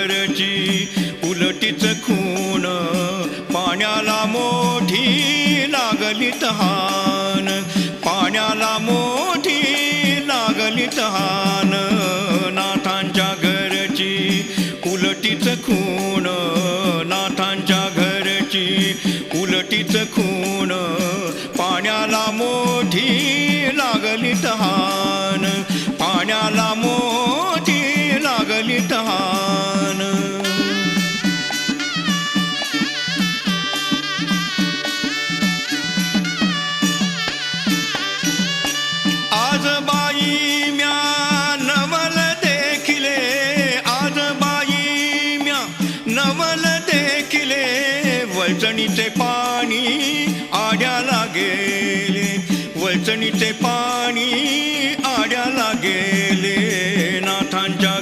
घरची उलटीच खून पाण्याला मोठी लागली तहान पाण्याला मोठी लागली तहान नाथांच्या घरची उलटीच खून नाथांच्या घरची उलटीच खून पाण्याला मोठी लागली तहान. आज देखिले वळचणीचे पाणी आड्याला गेले वळचणीचे पाणी आड्याला गेले नाथांच्या